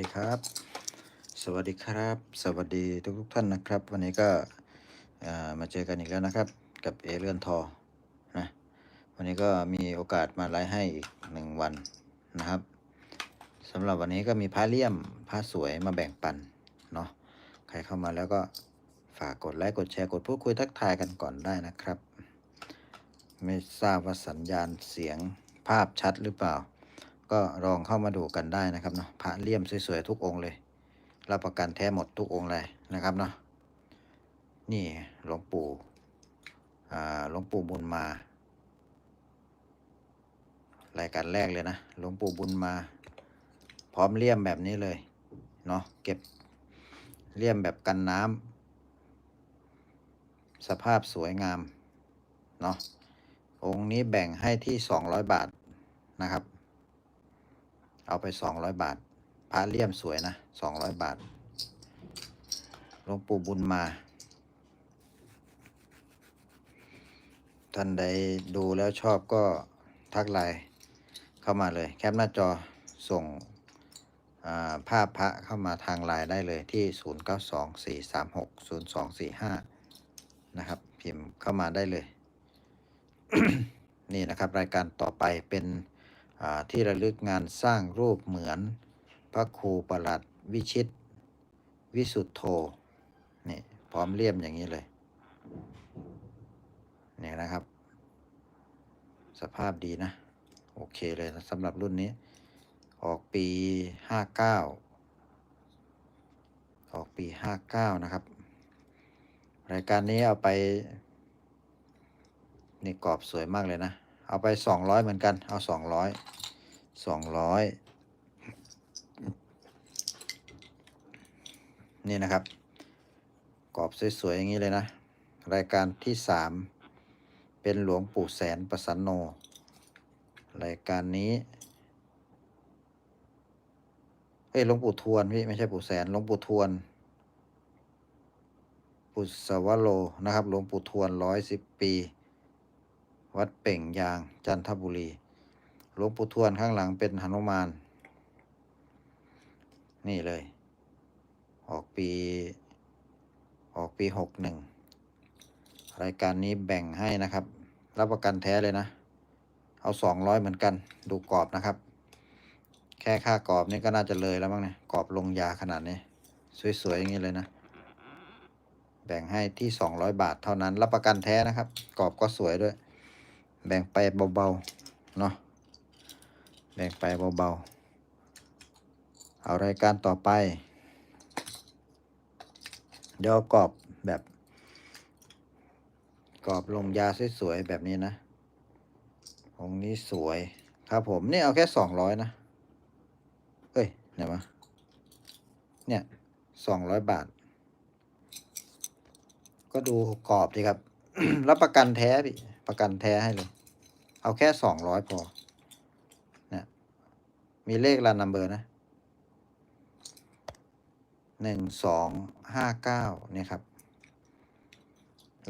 วัสดีครับ สวัสดีครับ สวัสดีทุกทุกท่านนะครับ วันนี้ก็มาเจอกันอีกแล้วนะครับ กับเอเรือนทอนะวันนี้ก็มีโอกาสมาไลฟ์ให้อีกหนึ่งวันนะครับสำหรับวันนี้ก็มีพระเลี่ยมพระสวยมาแบ่งปันเนาะใครเข้ามาแล้วก็ฝากกดไลค์กดแชร์กดพูดคุยทักทายกันก่อนได้นะครับ ไม่ทราบว่าสัญญาณเสียงภาพชัดหรือเปล่า ก็ลองเข้ามาดูกันได้นะครับเนาะพระเลี่ยมสวยๆทุกองค์เลย รับประกันแท้หมดทุกองค์เลยนะครับเนาะนี่หลวงปู่อ่าหลวงปู่บุญมารายการแรกเลยนะหลวงปู่บุญมา พร้อมเลี่ยมแบบนี้เลยเนาะเก็บเลี่ยมแบบกันน้ำสภาพสวยงามเนาะองค์นี้แบ่งให้ที่ 200 บาทนะครับ เอาไป 200 บาทพระเลี่ยมสวยนะ 200 บาทหลวงปู่บุญมา ท่านใดดูแล้วชอบก็ทักไลน์เข้ามาเลย แคปหน้าจอส่งภาพพระเข้ามาทางไลน์ได้เลยที่ 0924360245 นะครับ พิมพ์เข้ามาได้เลย นี่นะครับ รายการต่อไปเป็น ที่ระลึกงานสร้างรูปเหมือนพระครูประหลัดวิชิต วิสุทธโธนี่พร้อมเลี่ยมอย่างนี้เลยนี่นะครับ สภาพดีนะ โอเคเลยนะสำหรับรุ่นนี้ ออกปี 59 ออกปี 59 นะครับ รายการนี้เอาไป นี่กรอบสวยมากเลยนะ เอาไปสองร้อยเหมือนกัน เอาสองร้อยสองร้อยนี่นะครับ กรอบสวยๆอย่างนี้เลยนะ รายการที่สามเป็นหลวงปู่แสนประสันโน รายการนี้เอ้ยหลวงปู่ทวนพี่ไม่ใช่ปู่แสนหลวงปู่ทวนปุสวโลนะครับหลวงปู่ทวนร้อยสิบปี วัดเป่งยาง จันทบุรีหลวงปู่ทวนข้างหลังเป็นหนุมาน นี่เลย ออกปี ออกปีหกหนึ่งรายการนี้แบ่งให้นะครับ รับประกันแท้เลยนะ เอาสองร้อยเหมือนกัน ดูกรอบนะครับ แค่ค่ากรอบนี่ก็น่าจะเลยแล้วมั้งเนี่ยกรอบลงยาขนาดนี้ สวย ๆ อย่างนี้เลยนะ แบ่งให้ที่สองร้อยบาทเท่านั้น รับประกันแท้นะครับ กรอบก็สวยด้วย แบ่งไปเบาๆเนาะแบ่งไปเบาๆเอารายการต่อไป เดี๋ยวกรอบแบบกรอบลงยาสวยๆแบบนี้นะองนี้สวยครับผมนี่เอาแค่สองร้อยนะเอ้ยไหนวะเนี่ยสองร้อยบาท ก็ดูกรอบดีครับ รับประกันแท้พี่ ประกันแท้ให้เลย เอาแค่สองร้อยพอนี่มีเลขรันนัมเบอร์นะหนึ่งสองห้าเก้าเนี่ยครับ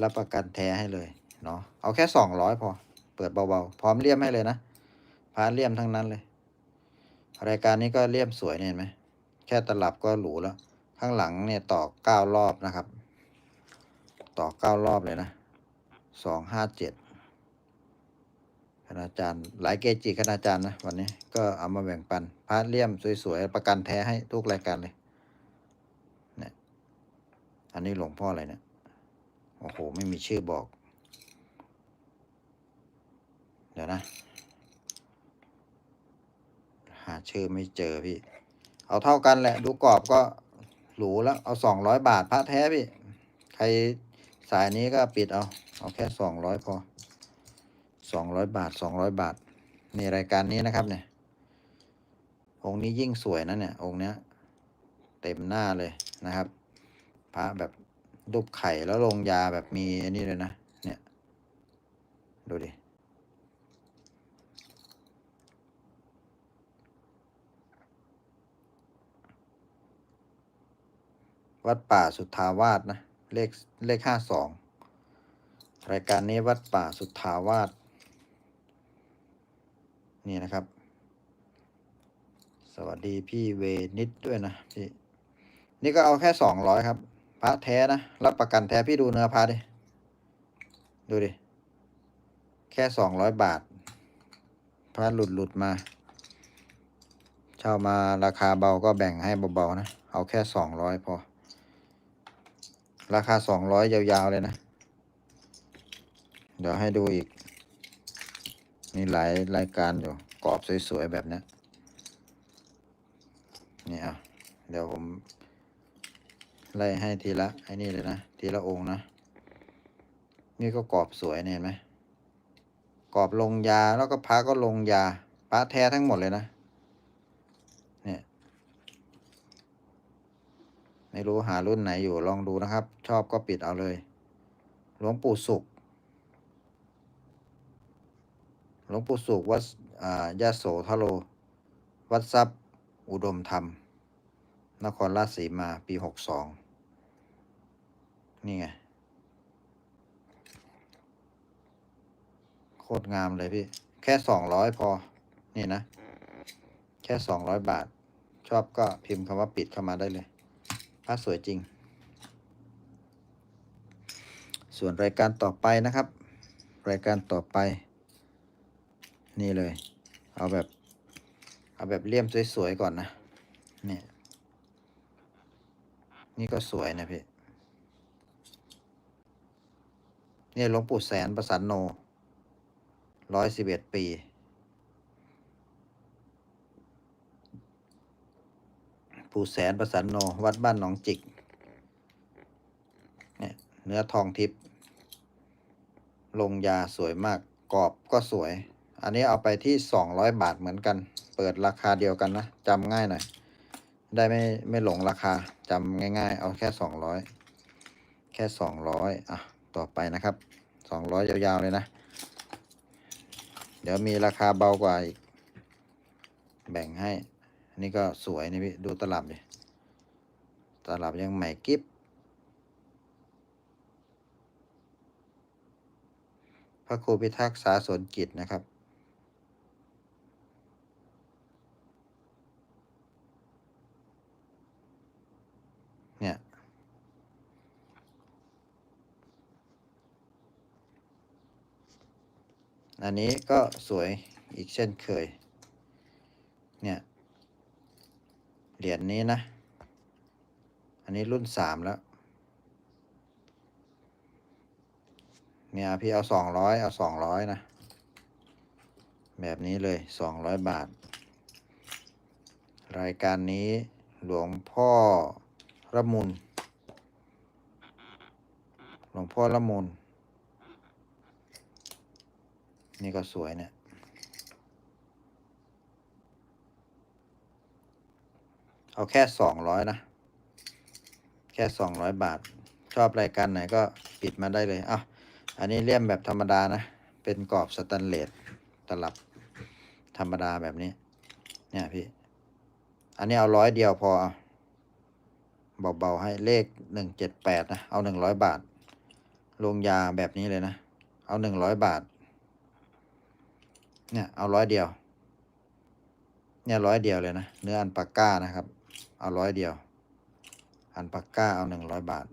รับประกันแท้ให้เลยเนาะเอาแค่สองร้อยพอ เปิดเบาๆ พร้อมเลี่ยมให้เลยนะพาเลี่ยมทั้งนั้นเลย รายการนี้ก็เลี่ยมสวยเนี่ยเห็นไหมแค่ตลับก็หรูแล้ว ข้างหลังเนี่ยต่อเก้ารอบนะครับ ต่อเก้ารอบเลยนะสองห้าเจ็ด คณาจารย์ หลายเกจิคณาจารย์นะวันนี้ก็เอามาแบ่งปันพาร์ทเลี่ยมสวยๆ ประกันแท้ให้ทุกรายการเลยเนี่ยอันนี้หลวงพ่ออะไรเนี่ยโอ้โห ไม่มีชื่อบอก เดี๋ยวนะ หาชื่อไม่เจอพี่ เอาเท่ากันแหละ ดูกรอบก็หรูแล้ว เอาสองร้อยบาทพระแท้พี่ ใครสายนี้ก็ปิดเอา เอาแค่สองร้อยพอ สองร้อยบาทสองร้อยบาทนี่รายการนี้นะครับเนี่ย องค์นี้ยิ่งสวยนะเนี่ย องค์เนี้ย เต็มหน้าเลยนะครับ พระแบบรูปไข่แล้วลงยาแบบมีอันนี้เลยนะ เนี่ย ดูดิวัดป่าสุทธาวาสนะ เลขเลขห้าสองรายการนี้วัดป่าสุทธาวาส นี่นะครับ สวัสดีพี่เวนิดด้วยนะพี่นี่ก็เอาแค่สองร้อยครับพระแท้นะรับประกันแท้พี่ดูเนื้อพระดิดูดิแค่สองร้อยบาท พระหลุดหลุดมา เช่ามาราคาเบาก็แบ่งให้เบาๆนะ เอาแค่สองร้อยพอ ราคาสองร้อยยาวๆเลยนะ เดี๋ยวให้ดูอีก มีหลายรายการอยู่กรอบสวยๆแบบนี้นี่อะเดี๋ยวผมไล่ให้ทีละไอ้นี่เลยนะ ทีละองค์นะ นี่ก็กรอบสวยเนี่ยเห็นไหมกรอบลงยาแล้วก็พระก็ลงยาพระแท้ทั้งหมดเลยนะเนี่ยไม่รู้หารุ่นไหนอยู่ลองดูนะครับ ชอบก็ปิดเอาเลยหลวงปู่สุข หลวงปู่สุขวัดอ่ายาโสทโล วัดทรัพย์ อุดมธรรม นครราชสีมาปีหกสองนี่ไง โคตรงามเลยพี่ แค่สองร้อยพอ นี่นะ แค่สองร้อยบาท ชอบก็พิมพ์คำว่าปิดเข้ามาได้เลยพระสวยจริง ส่วนรายการต่อไปนะครับ รายการต่อไป นี่เลย เอาแบบ เอาแบบเลี่ยมสวยๆก่อนนะ นี่ นี่ก็สวยนะพี่เนี่ยหลวงปู่แสนประสันโน ร้อยสิบเอ็ดปี ปู่แสนประสันโน วัดบ้านหนองจิก เนี่ยเนื้อทองทิพย์ลงยาสวยมาก กรอบก็สวย อันนี้เอาไปที่สองร้อยบาทเหมือนกัน เปิดราคาเดียวกันนะจำง่ายหน่อย ได้ไม่ไม่หลงราคาจำง่ายๆ เอาแค่สองร้อยแค่สองร้อยอะ ต่อไปนะครับสองร้อยยาวๆ เลยนะ เดี๋ยวมีราคาเบากว่าอีก แบ่งให้ อันนี้ก็สวยนี่พี่ ดูตลับดิ ตลับยังใหม่กิฟพระครูพิทักษ์สาสนกิจนะครับ เนี่ย อันนี้ก็สวยอีกเช่นเคย เนี่ย เหรียญนี้นะ อันนี้รุ่นสามแล้ว เนี่ยพี่เอาสองร้อยเอาสองร้อยนะ แบบนี้เลยสองร้อยบาท รายการนี้หลวงพ่อระมุน หลวงพ่อละมุน นี่ก็สวยเนี่ยเอาแค่สองร้อยนะ แค่สองร้อยบาท ชอบรายการไหนก็ปิดมาได้เลยอะอันนี้เลี่ยมแบบธรรมดานะ เป็นกรอบสแตนเลสตลับธรรมดาแบบนี้ เนี่ยพี่ อันนี้เอาร้อยเดียวพอเอาเบาๆให้เลขหนึ่งเจ็ดแปดนะ เอาหนึ่งร้อยบาท ลงยาแบบนี้เลยนะ เอาหนึ่งร้อยบาท เนี่ยเอาร้อยเดียว เนี่ยร้อยเดียวเลยนะเนื้ออันปากก้านะครับ เอาร้อยเดียว อันปากก้าเอาหนึ่งร้อยบาท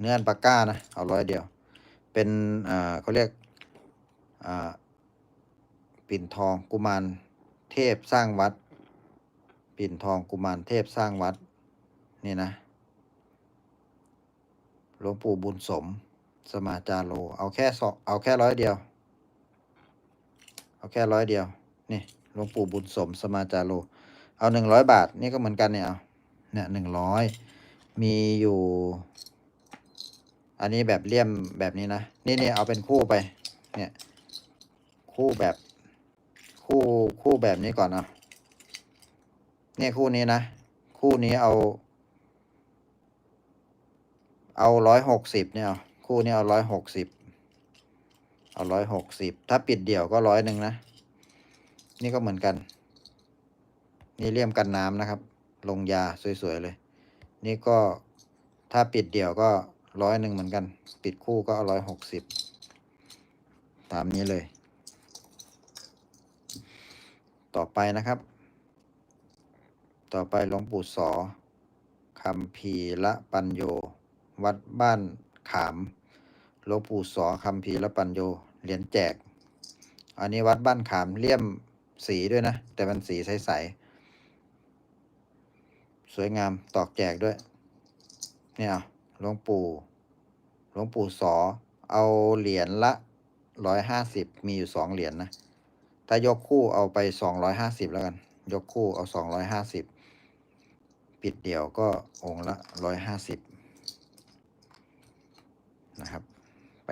เนื้ออันปากก้านะเอาร้อยเดียว เป็นอ่าเขาเรียกอ่าปิ่นทองกุมารเทพสร้างวัด ปิ่นทองกุมารเทพสร้างวัดนี่นะหลวงปู่บุญสม สมาจารโล เอาแค่สองเอาแค่ร้อยเดียว เอาแค่ร้อยเดียว นี่หลวงปู่บุญสมสมาจารโลเอาหนึ่งร้อยบาท นี่ก็เหมือนกันเนี่ยเอาเนี่ยหนึ่งร้อยมีอยู่ อันนี้แบบเลี่ยมแบบนี้นะ นี่นี่เอาเป็นคู่ไป เนี่ย คู่แบบ คู่คู่แบบนี้ก่อนเอาเนี่ยคู่นี้นะ คู่นี้เอา เอาร้อยหกสิบเนี่ย คู่นี้เอาร้อยหกสิบ เอาร้อยหกสิบถ้าปิดเดี่ยวก็ร้อยหนึ่งนะ นี่ก็เหมือนกัน นี่เลี่ยมกันน้ำนะครับ ลงยาสวยๆเลย นี่ก็ถ้าปิดเดี่ยวก็ร้อยหนึ่งเหมือนกัน ปิดคู่ก็ร้อยหกสิบตามนี้เลย ต่อไปนะครับ ต่อไปหลวงปู่สอคำพีละปัญโย วัดบ้านขาม หลวงปู่สอคำพีละปัญโยเหรียญแจก อันนี้วัดบ้านขามเลี่ยมสีด้วยนะ แต่มันสีใสๆ สวยงามตอกแจกด้วย เนี่ยหลวงปู่หลวงปู่สอ เอาเหรียญละร้อยห้าสิบมีอยู่สองเหรียญนะถ้ายกคู่เอาไปสองร้อยห้าสิบแล้วกัน ยกคู่เอาสองร้อยห้าสิบปิดเดี่ยวก็องค์ละร้อยห้าสิบนะครับ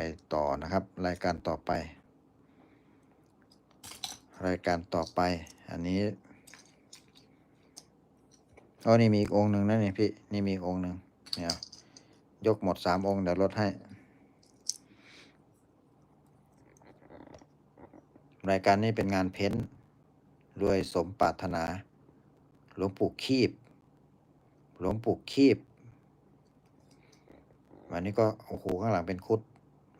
ไปต่อนะครับ รายการต่อไป รายการต่อไป อันนี้อ๋อนี่มีอีกองค์หนึ่งนะนี่พี่นี่มีอองค์หนึ่งเนี่ยยกหมดสามองค์เดี๋ยวลดให้ รายการนี้เป็นงานเพ้นรวยสมปรารถนา หลวงปู่คีบ หลวงปู่คีบวันนี้ก็โอ้โหข้างหลังเป็นคุด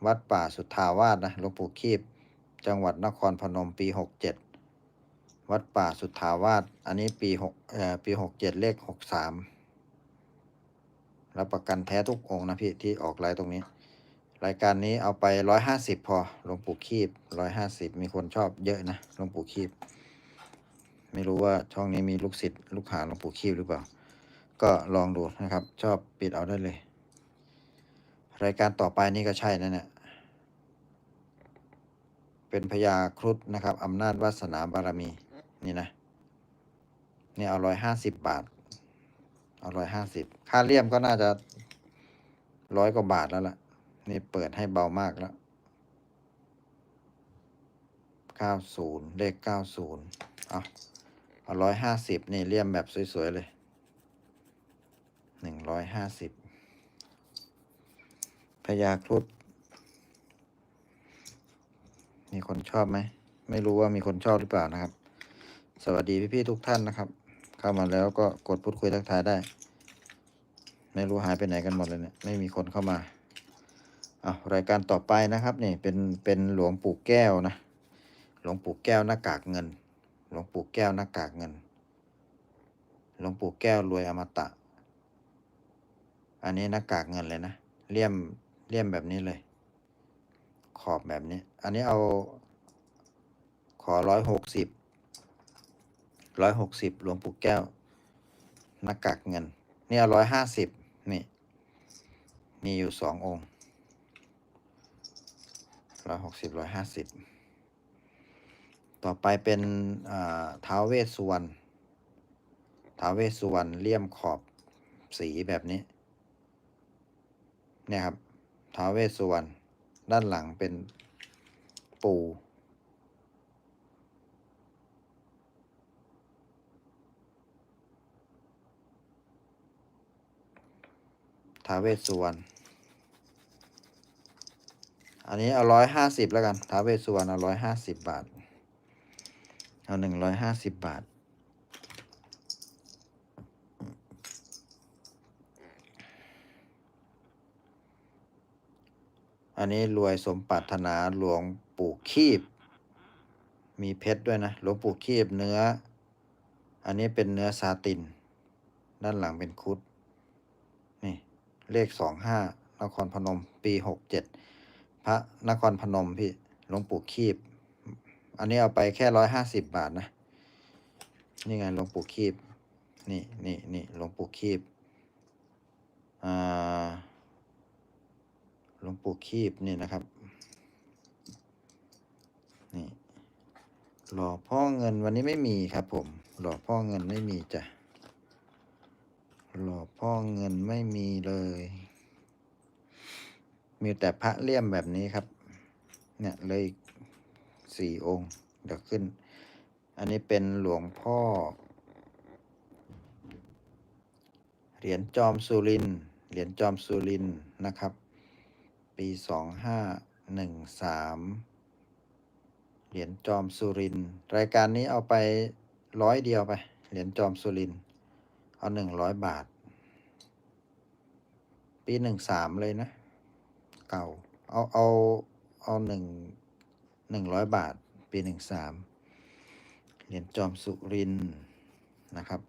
วัดป่าสุทธาวาสนะหลวงปู่คีบ จังหวัดนครพนมปีหกเจ็ดวัดป่าสุทธาวาสอันนี้ปีหกเอ่อปีหกเจ็ดเลขหกสามรับประกันแท้ทุกองนะพี่ที่ออกไลน์ตรงนี้ รายการนี้เอาไปร้อยห้าสิบพอหลวงปู่คีบร้อยห้าสิบมีคนชอบเยอะนะหลวงปู่คีบ ไม่รู้ว่าช่องนี้มีลูกศิษย์ลูกหาหลวงปู่คีบหรือเปล่า ก็ลองดูนะครับ ชอบปิดเอาได้เลย รายการต่อไปนี่ก็ใช่นะเนี่ยเป็นพญาครุฑนะครับอำนาจวาสนาบารมี นี่นะนี่เอาร้อยห้าสิบบาท เอาร้อยห้าสิบค่าเลี่ยมก็น่าจะร้อยกว่าบาทแล้วล่ะ นี่เปิดให้เบามากแล้วเก้าศูนย์เลขเก้าศูนย์เอาเอาร้อยห้าสิบนี่เลี่ยมแบบสวย ๆ เลยหนึ่งร้อยห้าสิบ พญาครุฑมีคนชอบไหม ไม่รู้ว่ามีคนชอบหรือเปล่านะครับ สวัสดีพี่ๆทุกท่านนะครับ เข้ามาแล้วก็กดพูดคุยทักทายได้ ไม่รู้หายไปไหนกันหมดเลยเนี่ยไม่มีคนเข้ามาอะรายการต่อไปนะครับนี่เป็นเป็นหลวงปู่แก้วนะ หลวงปู่แก้วหน้ากากเงิน หลวงปู่แก้วหน้ากากเงิน หลวงปู่แก้วรวยอมตะ อันนี้หน้ากากเงินเลยนะเลี่ยม เลี่ยมแบบนี้เลย ขอบแบบนี้ อันนี้เอา ขอร้อยหกสิบร้อยหกสิบหลวงปู่แก้ว หน้ากากเงินนี่ร้อยห้าสิบนี่ มีอยู่สององค์ร้อยหกสิบร้อยห้าสิบต่อไปเป็นท้าวเวสสุวรรณท้าวเวสสุวรรณเลี่ยมขอบสีแบบนี้ เนี่ยครับ ท้าเวสสุวรรณด้านหลังเป็นปูท้าเวสสุวรรณอันนี้เอาร้อยห้าสิบแล้วกันท้าเวสสุวรรณเอาร้อยห้าสิบบาท เอาหนึ่งร้อยห้าสิบบาท อันนี้รวยสมปรารถนาหลวงปู่คีบ มีเพชรด้วยนะ หลวงปู่คีบเนื้อ อันนี้เป็นเนื้อซาติน ด้านหลังเป็นคุด นี่ เลขสองห้านครพนม ปีหกเจ็ดพระนครพนมพี่ หลวงปู่คีบ อันนี้เอาไปแค่ร้อยห้าสิบบาทนะ นี่ไงหลวงปู่คีบ นี่นี่นี่หลวงปู่คีบ อ่า หลวงปู่คีบนี่นะครับ นี่หล่อพ่อเงินวันนี้ไม่มีครับ ผม หล่อพ่อเงินไม่มีจ้ะหล่อพ่อเงินไม่มีเลย มีแต่พระเลี่ยมแบบนี้ครับ เนี่ยเลยสี่องค์เดี๋ยวขึ้น อันนี้เป็นหลวงพ่อ เหรียญจอมสุริน เหรียญจอมสุรินนะครับ ปีสองห้าหนึ่งสามเหรียญจอมสุรินรายการนี้เอาไปร้อยเดียวไป เหรียญจอมสุรินเอาหนึ่งร้อยบาท ปีหนึ่งสามเลยนะ เก่า เอาเอาเอาหนึ่งหนึ่งร้อยบาท ปีหนึ่งสามเหรียญจอมสุรินนะครับ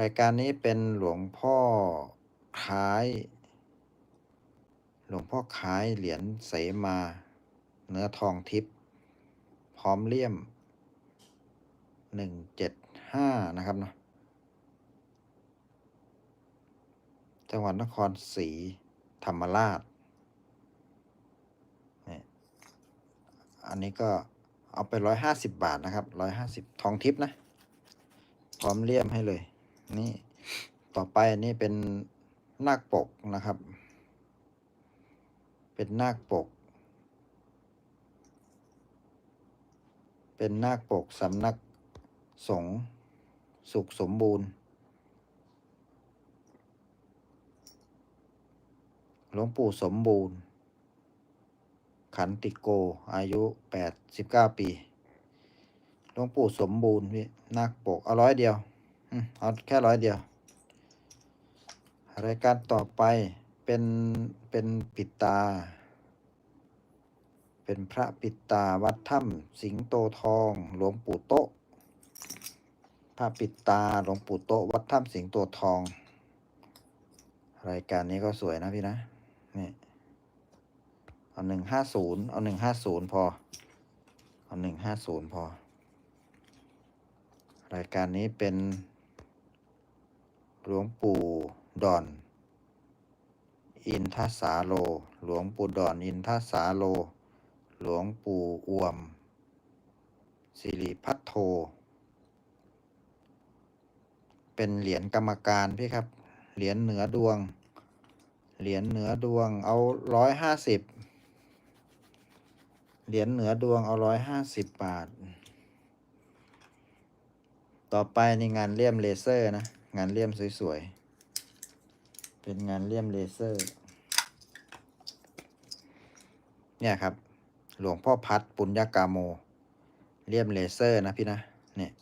รายการนี้เป็นหลวงพ่อคล้าย หลวงพ่อคล้ายเหรียญเสมา เนื้อทองทิพย์พร้อมเลี่ยมหนึ่งเจ็ดห้านะครับเนาะจังหวัดนครศรีธรรมราชนี่อันนี้ก็เอาไปร้อยห้าสิบบาทนะครับร้อยห้าสิบทองทิพย์นะ พร้อมเลี่ยมให้เลย นี่ ต่อไปอันนี้เป็นนาคปกนะครับ เป็นนาคปก เป็นนาคปกสำนักสงสุขสมบูรณ์ หลวงปู่สมบูรณ์ ขันติโก อายุ89ปี หลวงปู่สมบูรณ์พี่นาคปก เอาร้อยเดียว เอาแค่ร้อยเดียว รายการต่อไป เป็นเป็นปิดตา เป็นพระปิดตาวัดถ้ำสิงโตทอง หลวงปู่โตะพระปิดตาหลวงปู่โตะวัดถ้ำสิงโตทอง รายการนี้ก็สวยนะพี่นะนี่เอาหนึ่งห้าศูนย์เอาหนึ่งห้าศูนย์พอ เอาหนึ่งห้าศูนย์พอ รายการนี้เป็นหลวงปู่ดอน อินทสาโล หลวงปู่ดอนอินทสาโล หลวงปู่อวม สิริพัทโท เป็นเหรียญกรรมการพี่ครับ เหรียญเหนือดวง เหรียญเหนือดวงเอาร้อยห้าสิบ เหรียญเหนือดวงเอาร้อยห้าสิบบาท ต่อไปในงานเลี่ยมเลเซอร์นะ งานเลี่ยมสวยๆ เป็นงานเลี่ยมเลเซอร์ เนี่ยครับ หลวงพ่อพัดปุญญากาโม เลี่ยมเลเซอร์นะพี่นะ เนี่ย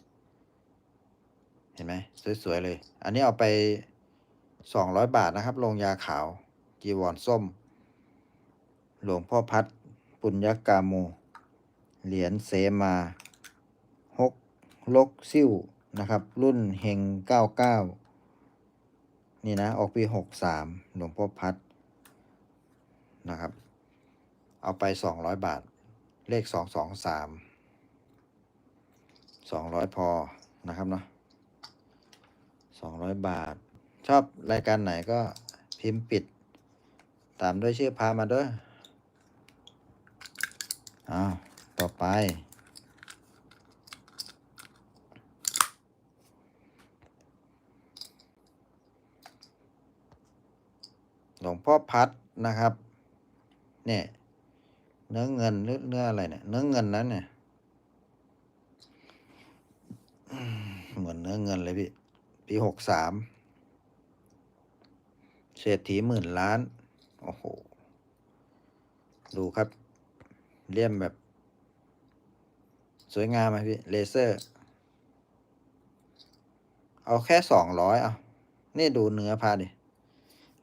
เห็นไหมสวย ๆ เลย อันนี้เอาไปสองร้อยบาทนะครับ ลงยาขาว จีวรส้ม หลวงพ่อพัดปุญญากาโม เหรียญเสมาฮกลกซิ่วนะครับ รุ่นเฮงเก้าเก้า นี่นะออกปีหกสามหลวงพ่อพัดนะครับ เอาไปสองร้อยบาท เลขสองสองสามสองร้อยพอนะครับเนาะสองร้อยบาท ชอบรายการไหนก็พิมพ์ปิด ตามด้วยชื่อพามาด้วยอ้าวต่อไป หลวงพ่อพัดนะครับ เนี่ยเนื้อเงินหรือเนื้ออะไรเนี่ยเนื้อเงินนั้นเนี่ยเหมือนเนื้อเงินเลยพี่ ปีหกสามเศรษฐีหมื่นล้าน โอ้โห ดูครับ เลี่ยมแบบ สวยงามไหมพี่ เลเซอร์ เอาแค่สองร้อยเอา นี่ดูเนื้อพาดิ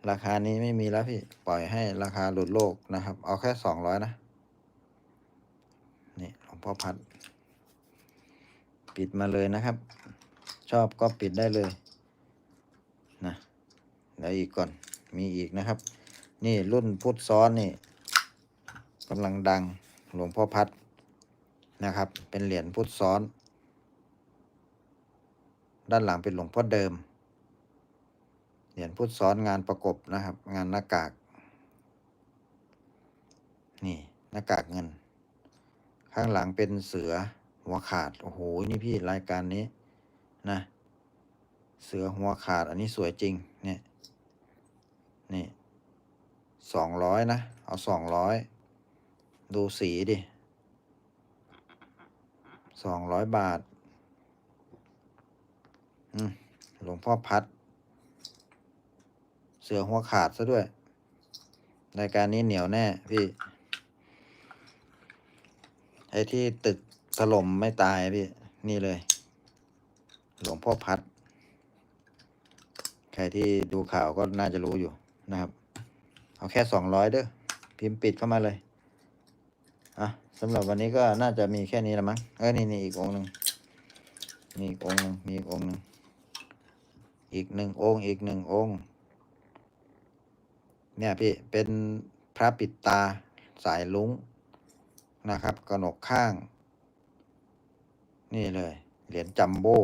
ราคานี้ไม่มีแล้วพี่ ปล่อยให้ราคาหลุดโลกนะครับ เอาแค่สองร้อยนะ นี่หลวงพ่อพัด ปิดมาเลยนะครับ ชอบก็ปิดได้เลย นะแล้วอีกก่อน มีอีกนะครับ นี่รุ่นพุทธซ้อนนี่กำลังดังหลวงพ่อพัดนะครับ เป็นเหรียญพุทธซ้อน ด้านหลังเป็นหลวงพ่อเดิม เหรียญพุทธซ้อนงานประกบนะครับ งานหน้ากาก นี่หน้ากากเงิน ข้างหลังเป็นเสือหัวขาด โอ้โห นี่พี่รายการนี้นะ เสือหัวขาดอันนี้สวยจริง เนี่ย นี่สองร้อยนะ เอาสองร้อย ดูสีดิสองร้อยบาทหลวงพ่อพัด สือหัวขาดซะด้วย รายการนี้เหนียวแน่พี่ ไอ้ที่ตึกถล่มไม่ตายพี่ นี่เลย หลวงพ่อพัด ใครที่ดูข่าวก็น่าจะรู้อยู่นะครับ เอาแค่สองร้อยเด้อ พิมพ์ปิดเข้ามาเลย อะสำหรับวันนี้ก็น่าจะมีแค่นี้ละมั้ง เออนี่นี่อีกองหนึ่งมีอีกองค์หนึ่งมีอีกองค์หนึ่งอีกหนึ่งองค์ อีกหนึ่งองค์ เนี่ยพี่เป็นพระปิดตาสายลุงนะครับกระหนกข้าง นี่เลย เหรียญจัมโบ้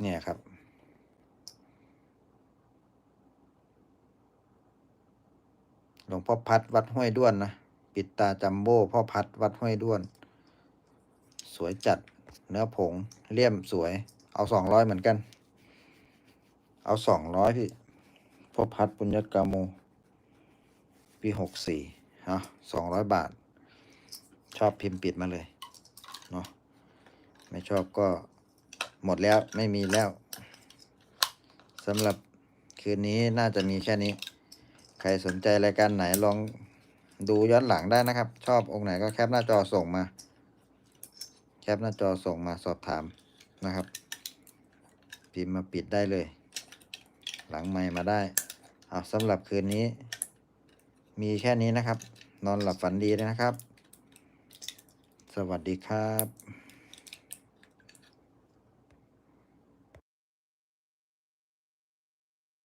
เนี่ยครับ หลวงพ่อพัดวัดห้วยด้วนนะ ปิดตาจัมโบ้พ่อพัดวัดห้วยด้วน สวยจัดเนื้อผงเลี่ยมสวย เอาสองร้อยเหมือนกัน เอาสองร้อยพี่พ่อพัดปุญญกาโม ปีหกสี่ฮะสองร้อยบาท ชอบพิมพ์ปิดมาเลยเนาะไม่ชอบก็หมดแล้วไม่มีแล้วสำหรับคืนนี้น่าจะมีแค่นี้ ใครสนใจรายการไหนลองดูย้อนหลังได้นะครับ ชอบองค์ไหนก็แคปหน้าจอส่งมา แคปหน้าจอส่งมาสอบถามนะครับ พิมพ์มาปิดได้เลย หลังไม่มาได้เอาสำหรับคืนนี้ มีแค่นี้นะครับ นอนหลับฝันดีนะครับ สวัสดีครับ